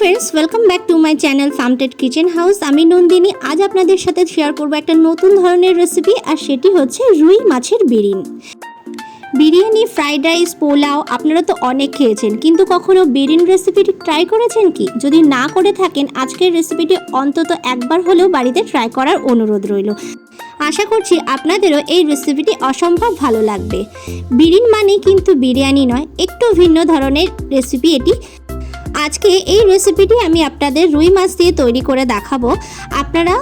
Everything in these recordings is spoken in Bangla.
Friends welcome back to my channel ফার্মটেড kitchen house আমি নন্দিনী, আজ আপনাদের সাথে শেয়ার করব একটা নতুন ধরনের রেসিপি আর সেটি হচ্ছে রুই মাছের বিরিন বিরিয়ানি ফ্রাইড রাইস পোলাও, আপনারা তো অনেক খেয়েছেন, কিন্তু কখনো বিরিন রেসিপিটি ট্রাই করেছেন কি? যদি না করে থাকেন, আজকের রেসিপিটি অন্তত একবার হলেও বাড়িতে ট্রাই করার অনুরোধ রইল। আশা করছি আপনাদেরও এই রেসিপিটি অসম্ভব ভালো লাগবে। বিরিন মানে কিন্তু বিরিয়ানি নয়, একটু ভিন্ন ধরনের রেসিপি এটি। আজকে এই রেসিপিটি আমি আপনাদের রুই মাছ দিয়ে তৈরি করে দেখাবো। আপনারা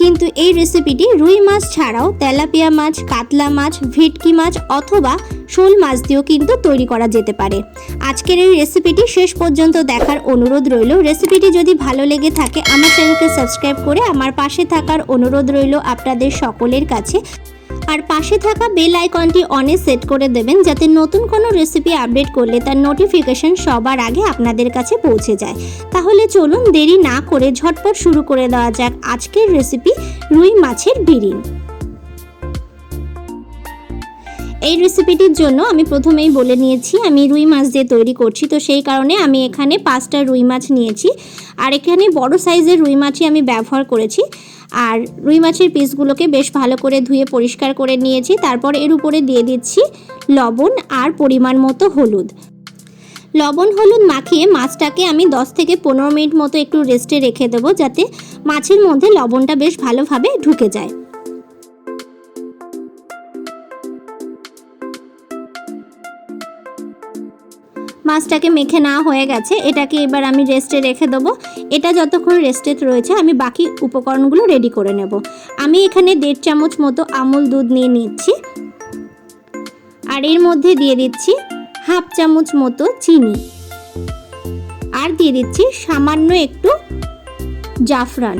কিন্তু এই রেসিপিটি রুই মাছ ছাড়াও তেলাপিয়া মাছ, কাতলা মাছ, ভেটকি মাছ অথবা শোল মাছ দিয়েও কিন্তু তৈরি করা যেতে পারে। আজকের এই রেসিপিটি শেষ পর্যন্ত দেখার অনুরোধ রইল। রেসিপিটি যদি ভালো লেগে থাকে, আমার চ্যানেলকে সাবস্ক্রাইব করে আমার পাশে থাকার অনুরোধ রইল আপনাদের সকলের কাছে। আর পাশে থাকা বেল আইকনটি অনে সেট করে দেবেন যাতে নতুন কোনো রেসিপি আপডেট করলে তার নোটিফিকেশন সবার আগে আপনাদের কাছে পৌঁছে যায়। তাহলে চলুন দেরি না করে ঝটপট শুরু করে দেওয়া যাক আজকের রেসিপি রুই মাছের বিরিন এই রেসিপিটির জন্য আমি প্রথমেই বলে নিয়েছি, আমি রুই মাছ দিয়ে তৈরি করছি। তো সেই কারণে আমি এখানে পাঁচটা রুই মাছ নিয়েছি। আর এখানে বড় সাইজের রুই মাছই আমি ব্যবহার করেছি। আর রুই মাছের পিসগুলোকে বেশ ভালো করে ধুয়ে পরিষ্কার করে নিয়েছি। তারপর এর উপরে দিয়ে দিচ্ছি লবণ আর পরিমাণ মতো হলুদ। লবণ হলুদ মাখিয়ে মাছটাকে আমি 10 থেকে পনেরো মিনিট মতো একটু রেস্টে রেখে দেবো যাতে মাছের মধ্যে লবণটা বেশ ভালোভাবে ঢুকে যায়। মাছটাকে মেখে না হয়ে গেছে, এটাকে এবার আমি রেস্টে রেখে দেবো। এটা যতক্ষণ রেস্টে রয়েছে, আমি বাকি উপকরণগুলো রেডি করে নেব। আমি এখানে দেড় চামচ মতো আমুল দুধ নিয়ে নিচ্ছি। আর এর মধ্যে দিয়ে দিচ্ছি হাফ চামচ মতো চিনি। আর দিয়ে দিচ্ছি সামান্য একটু জাফরান।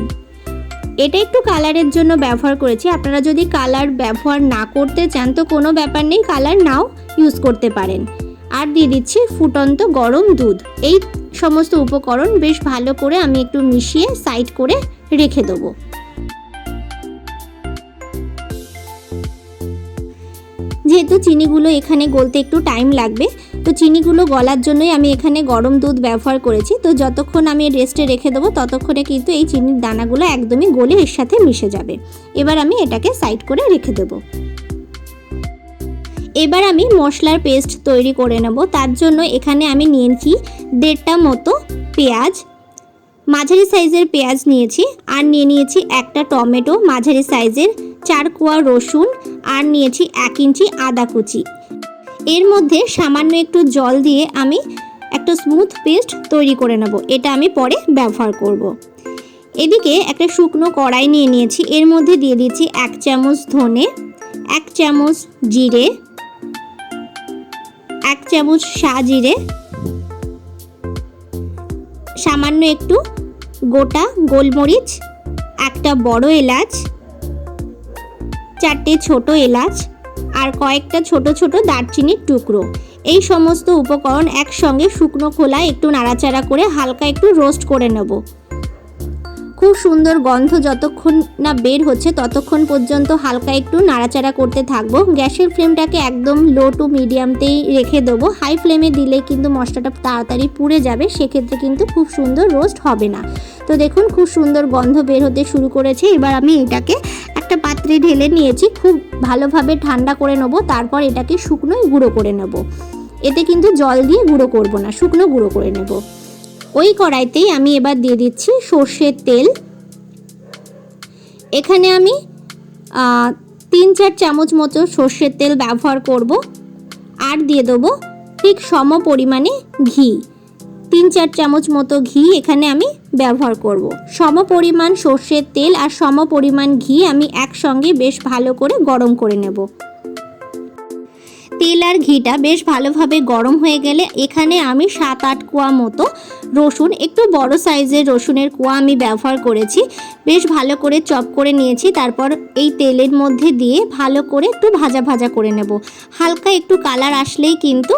এটা একটু কালারের জন্য ব্যবহার করেছি। আপনারা যদি কালার ব্যবহার না করতে চান, তো কোনো ব্যাপার নেই, কালার নাও ইউজ করতে পারেন। আর দিয়ে দিচ্ছি ফুটন্ত গরম দুধ। এই সমস্ত উপকরণ বেশ ভালো করে আমি একটু মিশিয়ে সাইড করে রেখে দেবো। যেহেতু চিনিগুলো এখানে গলতে একটু টাইম লাগবে, তো চিনিগুলো গলার জন্যই আমি এখানে গরম দুধ ব্যবহার করেছি। তো যতক্ষণ আমি রেস্টে রেখে দেবো, ততক্ষণে কিন্তু এই চিনির দানাগুলো একদমই গলে এর সাথে মিশে যাবে। এবার আমি এটাকে সাইড করে রেখে দেবো। এবার আমি মশলার পেস্ট তৈরি করে নেব। তার জন্য এখানে আমি নিয়েছি দেড়টা মতো পেঁয়াজ। মাঝারি সাইজের পেঁয়াজ নিয়েছি আর নিয়ে নিয়েছি একটা টমেটো। মাঝারি সাইজের চার কোয়া রসুন আর নিয়েছি এক ইঞ্চি আদা কুচি। এর মধ্যে সামান্য একটু জল দিয়ে আমি একটা স্মুথ পেস্ট তৈরি করে নেব। এটা আমি পরে ব্যবহার করব। এদিকে একটা শুকনো কড়াই নিয়ে নিয়েছি। এর মধ্যে দিয়ে দিচ্ছি এক চামচ ধনে, এক চামচ জিরে এক চামচ জিরে সামান্য একটু গোটা গোলমরিচ, একটা বড় এলাচ, চারটে ছোট এলাচ আর কয়েকটা ছোট ছোট দারচিনির টুকরো। এই সমস্ত উপকরণ একসঙ্গে শুকনো খোলায় একটু নাড়াচাড়া করে হালকা একটু রোস্ট করে নেব। খুব সুন্দর গন্ধ যতক্ষণ না বের হচ্ছে, ততক্ষণ পর্যন্ত হালকা একটু নাড়াচাড়া করতে থাকব। গ্যাসের ফ্লেমটাকে একদম লো টু মিডিয়ামতেই রেখে দেবো। হাই ফ্লেমে দিলে কিন্তু মশলাটা তাড়াতাড়ি পুড়ে যাবে, সেক্ষেত্রে কিন্তু খুব সুন্দর রোস্ট হবে না। তো দেখুন, খুব সুন্দর গন্ধ বের হতে শুরু করেছে। এবার আমি এটাকে একটা পাত্রে ঢেলে নিয়েছি। খুব ভালোভাবে ঠান্ডা করে নেব, তারপর এটাকে শুকনোই গুঁড়ো করে নেব। এতে কিন্তু জল দিয়ে গুঁড়ো করব না, শুকনো গুঁড়ো করে নেব। ওই কড়াইতেই আমি এবার দিয়ে দিচ্ছি সর্ষের তেল। এখানে আমি তিন চার চামচ মতো সর্ষের তেল ব্যবহার করব আর দিয়ে দেবো ঠিক সম পরিমাণে ঘি। তিন চার চামচ মতো ঘি এখানে আমি ব্যবহার করব। সম পরিমাণ সর্ষের তেল আর সম পরিমাণ ঘি আমি একসঙ্গে বেশ ভালো করে গরম করে নেব। তেল আর ঘিটা বেশ ভালোভাবে গরম হয়ে গেলে এখানে আমি সাত আট কোয়া মতো রসুন, একটু বড় সাইজের রসুনের কোয়া আমি ব্যবহার করেছি। বেশ ভালো করে চপ করে নিয়েছি, তারপর এই তেলের মধ্যে দিয়ে ভালো করে একটু ভাজা ভাজা করে নেব। হালকা একটু কালার আসলেই কিন্তু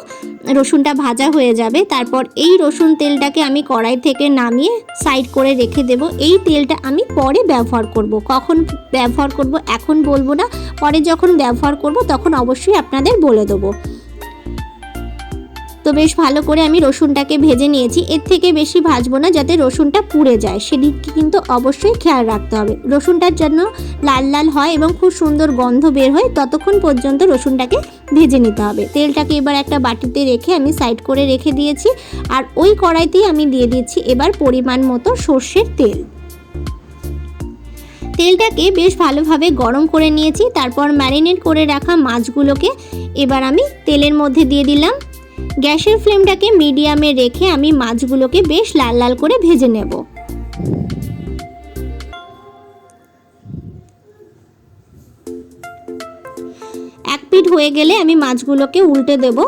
রসুনটা ভাজা হয়ে যাবে। তারপর এই রসুন তেলটাকে আমি কড়াই থেকে নামিয়ে সাইড করে রেখে দেব। এই তেলটা আমি পরে ব্যবহার করব। কখন ব্যবহার করব এখন বলব না, পরে যখন ব্যবহার করব তখন অবশ্যই আপনাদের বলে দেবো। তো বেশ ভালো করে আমি রসুনটাকে ভেজে নিয়েছি। এর থেকে বেশি ভাজবো না যাতে রসুনটা পুড়ে যায়। সেদিককে কিন্তু অবশ্যই খেয়াল রাখতে হবে। রসুনটার জন্য লাল লাল হয় এবং খুব সুন্দর গন্ধ বের হয়, ততক্ষণ পর্যন্ত রসুনটাকে ভেজে নিতে হবে। তেলটাকে এবার একটা বাটিতে রেখে আমি সাইড করে রেখে দিয়েছি। আর ওই কড়াইতেই আমি দিয়ে দিচ্ছি এবার পরিমাণ মতো সর্ষের তেল। তেলটাকে বেশ ভালোভাবে গরম করে নিয়েছি। তারপর ম্যারিনেট করে রাখা মাছগুলোকে এবার আমি তেলের মধ্যে দিয়ে দিলাম। গ্যাসের ফ্লেমটাকে মিডিয়ামে রেখে আমি মাছগুলোকে বেশ লাল লাল করে ভেজে নেব। এক পিঠ হয়ে গেলে আমি মাছগুলোকে উল্টে দেব।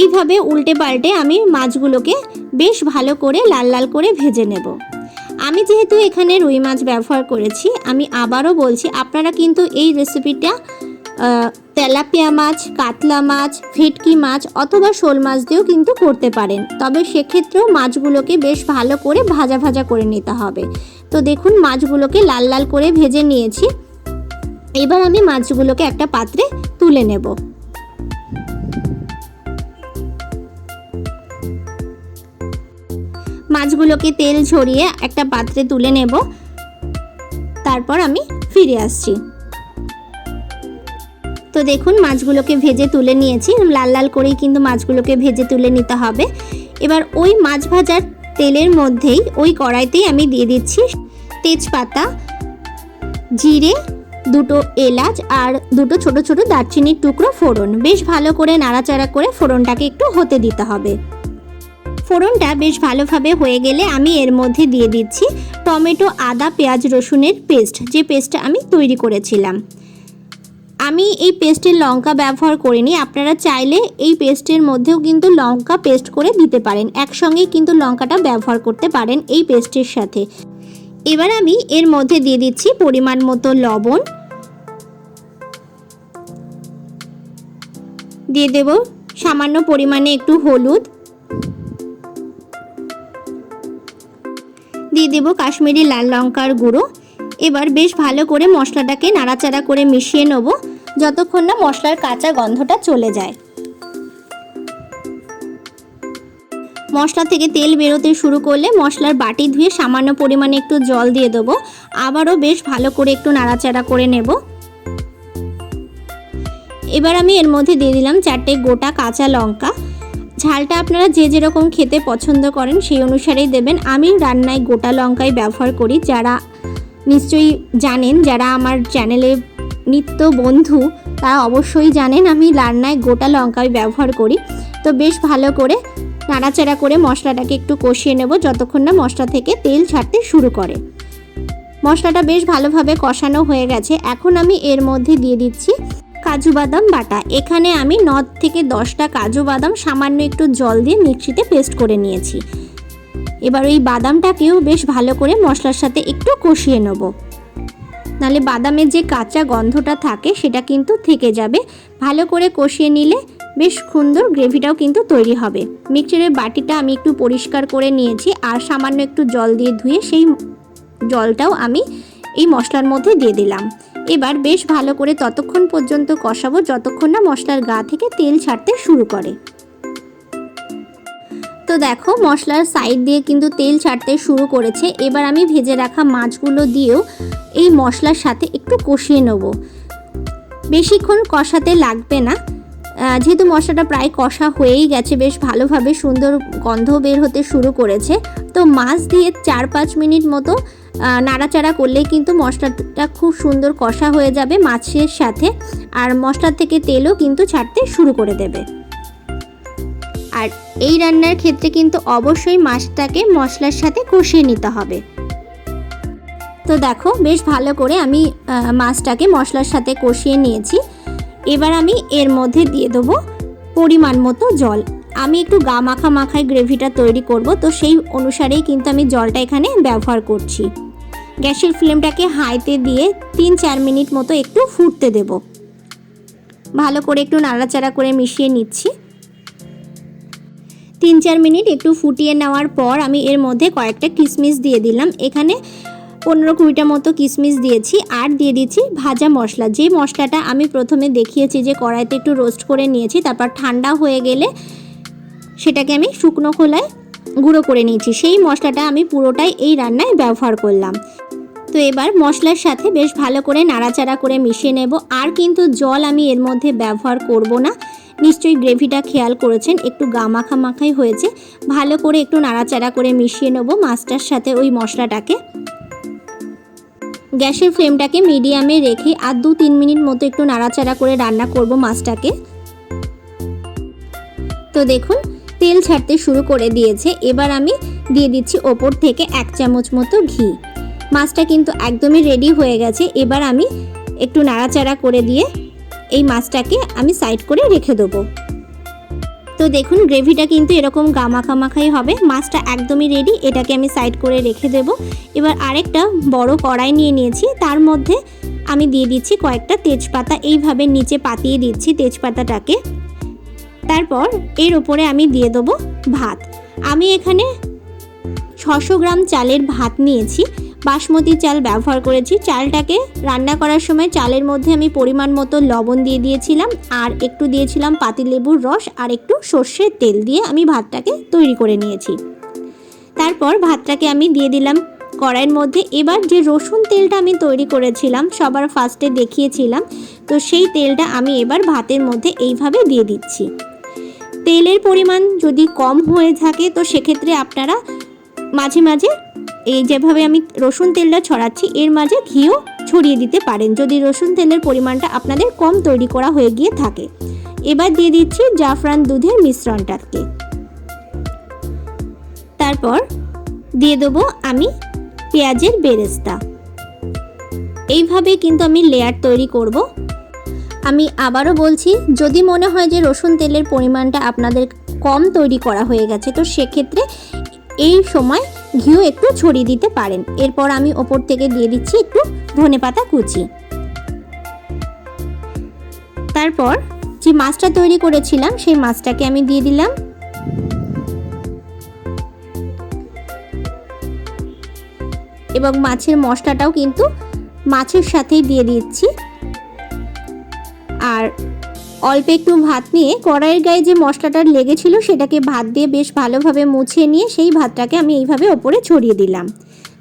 এইভাবে উল্টে পাল্টে আমি মাছগুলোকে বেশ ভালো করে লাল লাল করে ভেজে নেব। আমি যেহেতু এখানে রুই মাছ ব্যবহার করেছি, আমি আবারও বলছি, আপনারা কিন্তু এই রেসিপিটা তেলাপিয়া মাছ, কাতলা মাছ ভেটকি মাছ অথবা শোল মাছ দিয়েও কিন্তু করতে পারেন। তবে সেক্ষেত্রেও মাছগুলোকে বেশ ভালো করে ভাজা ভাজা করে নিতে হবে। তো দেখুন, মাছগুলোকে লাল লাল করে ভেজে নিয়েছি। এবার আমি মাছগুলোকে একটা পাত্রে তুলে নেব। মাছগুলোকে তেল ঝরিয়ে একটা পাত্রে তুলে নেব। তারপর আমি ফিরে আসছি। তো দেখুন, মাছগুলোকে ভেজে তুলে নিয়েছি। লাল লাল করেই কিন্তু মাছগুলোকে ভেজে তুলে নিতে হবে। এবার ওই মাছ ভাজার তেলের মধ্যেই ওই কড়াইতেই আমি দিয়ে দিচ্ছি তেজপাতা, জিরে, দুটো এলাচ আর দুটো ছোট ছোট দারচিনির টুকরো ফোড়ন। বেশ ভালো করে নাড়াচাড়া করে ফোড়নটাকে একটু হতে দিতে হবে। ফোড়নটা বেশ ভালোভাবে হয়ে গেলে আমি এর মধ্যে দিয়ে দিচ্ছি টমেটো, আদা, পেঁয়াজ, রসুনের পেস্ট। যে পেস্টটা আমি তৈরি করেছিলাম। আমি এই পেস্টের লঙ্কা ব্যবহার করিনি। আপনারা চাইলে এই পেস্টের মধ্যেও কিন্তু লঙ্কা পেস্ট করে দিতে পারেন। একসঙ্গে কিন্তু লঙ্কাটা ব্যবহার করতে পারেন এই পেস্টের সাথে। এবার আমি এর মধ্যে দিয়ে দিচ্ছি পরিমাণ মতো লবণ। দিয়ে দেব সামান্য পরিমাণে একটু হলুদ। দিয়ে দেব কাশ্মীরি লাল লঙ্কার গুঁড়ো। এবার বেশ ভালো করে মশলাটাকে নাড়াচাড়া করে মিশিয়ে নেব। যতক্ষণ না মশলার কাঁচা গন্ধটা চলে যায়। মশলা থেকে তেল বেরোতে শুরু করলে মশলার বাটি ধুয়ে সামান্য পরিমাণে একটু জল দিয়ে দেবো। আবারও বেশ ভালো করে একটু নাড়াচাড়া করে নেব। এবার আমি এর মধ্যে দিয়ে দিলাম চারটে গোটা কাঁচা লঙ্কা। ঝালটা আপনারা যে যেরকম খেতে পছন্দ করেন সেই অনুসারেই দেবেন। আমি রান্নায় গোটা লঙ্কাই ব্যবহার করি। যারা নিশ্চয়ই জানেন, যারা আমার চ্যানেলে নিত্য বন্ধু তারা অবশ্যই জানেন আমি রান্নায় গোটা লঙ্কাই ব্যবহার করি। তো বেশ ভালো করে নাড়াচাড়া করে মশলাটাকে একটু কষিয়ে নেব যতক্ষণ না মশলা থেকে তেল ছাড়তে শুরু করে। মশলাটা বেশ ভালোভাবে কষানো হয়ে গেছে। এখন আমি এর মধ্যে দিয়ে দিচ্ছি কাজু বাদাম বাটা। এখানে আমি নদ থেকে দশটা কাজু বাদাম সামান্য একটু জল দিয়ে মিক্সিতে পেস্ট করে নিয়েছি। এবার ওই বাদামটাকেও বেশ ভালো করে মশলার সাথে একটু কষিয়ে নেব। নালে বাদামের যে কাঁচা গন্ধটা থাকে, সেটা কিন্তু থেকে যাবে। ভালো করে কষিয়ে নিলে বেশ সুন্দর গ্রেভিটাও কিন্তু তৈরি হবে। মিক্সচারের বাটিটা আমি একটু পরিষ্কার করে নিয়েছি আর সামান্য একটু জল দিয়ে ধুয়ে সেই জলটাও আমি এই মশলার মধ্যে দিয়ে দিলাম। এবার বেশ ভালো করে ততক্ষণ পর্যন্ত কষাবো, যতক্ষণ না মশলার গা থেকে তেল ছাড়তে শুরু করে। তো দেখো, মশলার সাইড দিয়ে কিন্তু তেল ছাড়তে শুরু করেছে। এবার আমি ভেজে রাখা মাছগুলো দিয়েও এই মশলার সাথে একটু কষিয়ে নেব। বেশিক্ষণ কষাতে লাগবে না। যেহেতু মশলাটা প্রায় কষা হয়েই গেছে, বেশ ভালোভাবে সুন্দর গন্ধ বের হতে শুরু করেছে। তো মাছ দিয়ে চার পাঁচ মিনিট মতো নাড়াচাড়া করলেই কিন্তু মশলাটা খুব সুন্দর কষা হয়ে যাবে মাছের সাথে। আর মশলা থেকে তেলও কিন্তু ছাড়তে শুরু করে দেবে। আর এই রান্নার ক্ষেত্রে কিন্তু অবশ্যই মাছটাকে মশলার সাথে কষিয়ে নিতে হবে। তো দেখো, বেশ ভালো করে আমি মাছটাকে মশলার সাথে কষিয়ে নিয়েছি। এবার আমি এর মধ্যে দিয়ে দেবো পরিমাণ মতো জল। আমি একটু গা মাখা মাখায় গ্রেভিটা তৈরি করব, তো সেই অনুসারেই কিন্তু আমি জলটা এখানে ব্যবহার করছি। গ্যাসের ফ্লেমটাকে হাইতে দিয়ে তিন চার মিনিট মতো একটু ফুটতে দেব। ভালো করে একটু নাড়াচাড়া করে মিশিয়ে নিচ্ছি। তিন চার মিনিট একটু ফুটিয়ে নেওয়ার পর আমি এর মধ্যে কয়েকটা কিশমিশ দিয়ে দিলাম। এখানে পনেরো কুড়িটা মতো কিশমিশ দিয়েছি আর দিয়ে দিচ্ছি ভাজা মশলা। যে মশলাটা আমি প্রথমে দেখিয়েছি যে কড়াইতে একটু রোস্ট করে নিয়েছি, তারপর ঠান্ডা হয়ে গেলে সেটাকে আমি শুকনো খোলায় গুঁড়ো করে নিয়েছি। সেই মশলাটা আমি পুরোটাই এই রান্নায় ব্যবহার করলাম। তো এবার মশলার সাথে বেশ ভালো করে নাড়াচাড়া করে মিশিয়ে নেব। আর কিন্তু জল আমি এর মধ্যে ব্যবহার করব না। নিশ্চয়ই গ্রেভিটা খেয়াল করেছেন, একটু গামাখা মাখাই হয়েছে। ভালো করে একটু নাড়াচাড়া করে মিশিয়ে নেব মাছটার সাথে ওই মশলাটাকে। গ্যাসের ফ্লেমটাকে মিডিয়ামে রেখে আর দু তিন মিনিট মতো একটু নাড়াচাড়া করে রান্না করব মাছটাকে। তো দেখুন, তেল ছাড়তে শুরু করে দিয়েছে। এবার আমি দিয়ে দিচ্ছি ওপর থেকে এক চামচ মতো ঘি। মাছটা কিন্তু একদমই রেডি হয়ে গেছে। এবার আমি একটু নাড়াচাড়া করে দিয়ে এই মাছটাকে আমি সাইড করে রেখে দেবো। তো দেখুন গ্রেভিটা কিন্তু এরকম গামাখা মাখাই হবে। মাছটা একদমই রেডি এটাকে আমি সাইড করে রেখে দেব। এবার আরেকটা বড় কড়াই নিয়ে নিয়েছি। তার মধ্যে আমি দিয়ে দিচ্ছি কয়েকটা তেজপাতা। এইভাবে নিচে পাতিয়ে দিচ্ছি তেজপাতাটাকে। তারপর এর ওপরে আমি দিয়ে দেবো ভাত। আমি এখানে ছশো গ্রাম চালের ভাত নিয়েছি। বাসমতি চাল ব্যবহার করেছি। চালটাকে রান্না করার সময় চালের মধ্যে আমি পরিমাণ মতো লবণ দিয়ে দিয়েছিলাম, আর একটু দিয়েছিলাম পাতিলেবুর রস, আর একটু সর্ষের তেল দিয়ে আমি ভাতটাকে তৈরি করে নিয়েছি। তারপর ভাতটাকে আমি দিয়ে দিলাম কড়াইয়ের মধ্যে। এবার যে রসুন তেলটা আমি তৈরি করেছিলাম, সবার ফার্স্টে দেখিয়েছিলাম, তো সেই তেলটা আমি এবার ভাতের মধ্যে এইভাবে দিয়ে দিচ্ছি। তেলের পরিমাণ যদি কম হয়ে থাকে, তো সেক্ষেত্রে আপনারা মাঝে মাঝে এই যেভাবে আমি রসুন তেলটা ছড়াচ্ছি, এর মাঝে ঘিও ছড়িয়ে দিতে পারেন। যদি রসুন তেলের পরিমাণটা আপনাদের কম তৈরি করা হয়ে গিয়ে থাকে। এবার দিয়ে দিচ্ছি জাফরান দুধের মিশ্রণটাকে। তারপর দিয়ে দেবো আমি পেঁয়াজের বেরেস্তা। এইভাবে কিন্তু আমি লেয়ার তৈরি করব। আমি আবারও বলছি, যদি মনে হয় যে রসুন তেলের পরিমাণটা আপনাদের কম তৈরি করা হয়ে গেছে, তো সেক্ষেত্রে এই সময় ঘিও একটু ছড়িয়ে দিতে পারেন। এরপর আমি ওপর থেকে দিয়ে দিচ্ছি একটু ধনেপাতা কুচি। তারপর যে মাছটা তৈরি করেছিলাম, সেই মাছটাকে আমি দিয়ে দিলাম। এবং মাছের মশলাটাও কিন্তু মাছের সাথেই দিয়ে দিচ্ছি। আর অল্প একটু ভাত নিয়ে কড়াইয়ের গায়ে যে মশলাটা লেগেছিল সেটাকে ভাত দিয়ে বেশ ভালোভাবে মুছে নিয়ে সেই ভাতটাকে আমি এইভাবে ওপরে ছড়িয়ে দিলাম।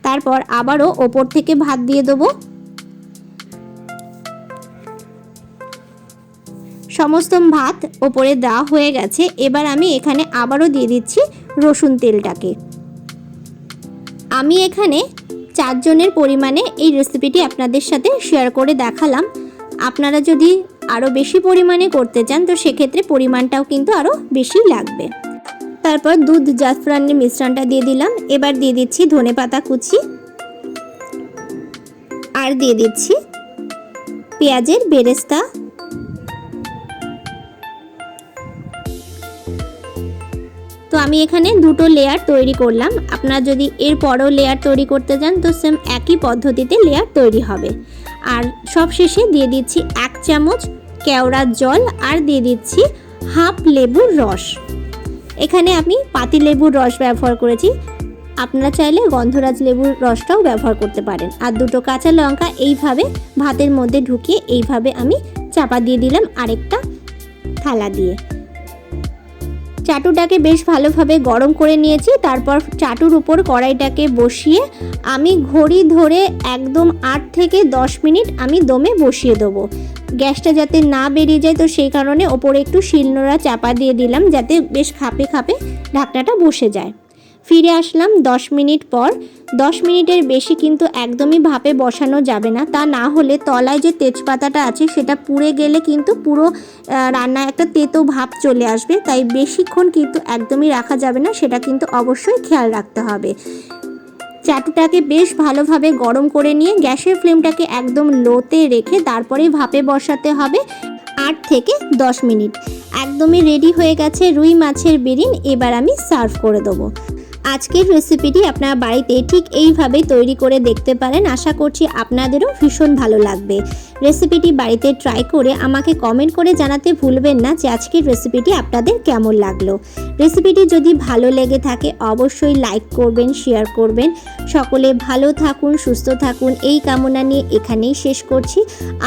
তারপর আবারও ওপর থেকে ভাত দিয়ে দেবো। সমস্ত ভাত ওপরে দেওয়া হয়ে গেছে। এবার আমি এখানে আবারও দিয়ে দিচ্ছি রসুন তেলটাকে। আমি এখানে চারজনের পরিমাণে এই রেসিপিটি আপনাদের সাথে শেয়ার করে দেখালাম। আপনারা যদি আরও বেশি পরিমাণে করতে চান, তো সেক্ষেত্রে পরিমাণটাও কিন্তু আরও বেশি লাগবে। তারপর দুধ জাফরানের মিশ্রণটা দিয়ে দিলাম। এবার দিয়ে দিচ্ছি ধনে পাতা কুচি। আর দিয়ে দিচ্ছি পেঁয়াজের বেরেস্তা। তো আমি এখানে দুটো লেয়ার তৈরি করলাম। আপনারা যদি এর পরেও লেয়ার তৈরি করতে চান, তো সেম একই পদ্ধতিতে লেয়ার তৈরি হবে। আর সবশেষে দিয়ে দিচ্ছি এক চামচ কেওড়ার জল আর দিয়ে দিচ্ছি হাফ লেবুর রস। এখানে আমি পাতি লেবুর রস ব্যবহার করেছি। আপনারা চাইলে গন্ধরাজ লেবুর রসটাও ব্যবহার করতে পারেন। আর দুটো কাঁচা লঙ্কা এইভাবে ভাতের মধ্যে ঢুকিয়ে এইভাবে আমি চাপা দিয়ে দিলাম আরেকটা থালা দিয়ে। চাটুটাকে বেশ ভালোভাবে গরম করে নিয়েছি। তারপর চাটুর উপর কড়াইটাকে বসিয়ে আমি ঘড়ি ধরে একদম আট থেকে দশ মিনিট আমি দমে বসিয়ে দেবো। গ্যাসটা যাতে না বেরিয়ে যায়, তো সেই কারণে ওপরে একটু শিলনোড়া চাপা দিয়ে দিলাম, যাতে বেশ খাপে খাপে ঢাকনাটা বসে যায়। ফিরে আসলাম দশ মিনিট পর। দশ মিনিটের বেশি কিন্তু একদমই ভাপে বসানো যাবে না। তা না হলে তলায় যে তেজপাতাটা আছে সেটা পুড়ে গেলে কিন্তু পুরো আহ, রান্নায় একটা তেতো ভাব চলে আসবে। তাই বেশিক্ষণ কিন্তু একদমই রাখা যাবে না সেটা কিন্তু অবশ্যই খেয়াল রাখতে হবে। চাটুটাকে বেশ ভালোভাবে গরম করে নিয়ে গ্যাসের ফ্লেমটাকে একদম লোতে রেখে তারপরে ভাপে বসাতে হবে আট থেকে দশ মিনিট। একদমই রেডি হয়ে গেছে রুই মাছের বিরিন এবার আমি সার্ভ করে দেবো। আজকের রেসিপিটি আপনারা বাড়িতে ঠিক এইভাবে তৈরি করে দেখতে পারেন। আশা করছি আপনাদেরও ভীষণ ভালো লাগবে। রেসিপিটি বাড়িতে ট্রাই করে আমাকে কমেন্ট করে জানাতে ভুলবেন না যে আজকের রেসিপিটি আপনাদের কেমন লাগল। রেসিপিটি যদি ভালো লেগে থাকে অবশ্যই লাইক করবেন শেয়ার করবেন। সকলে ভালো থাকুন, সুস্থ থাকুন। এই কামনা নিয়ে এখানেই শেষ করছি।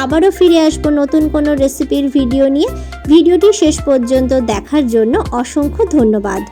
আবারও ফিরে আসব নতুন কোনো রেসিপির ভিডিও নিয়ে। ভিডিওটি শেষ পর্যন্ত দেখার জন্য অসংখ্য ধন্যবাদ।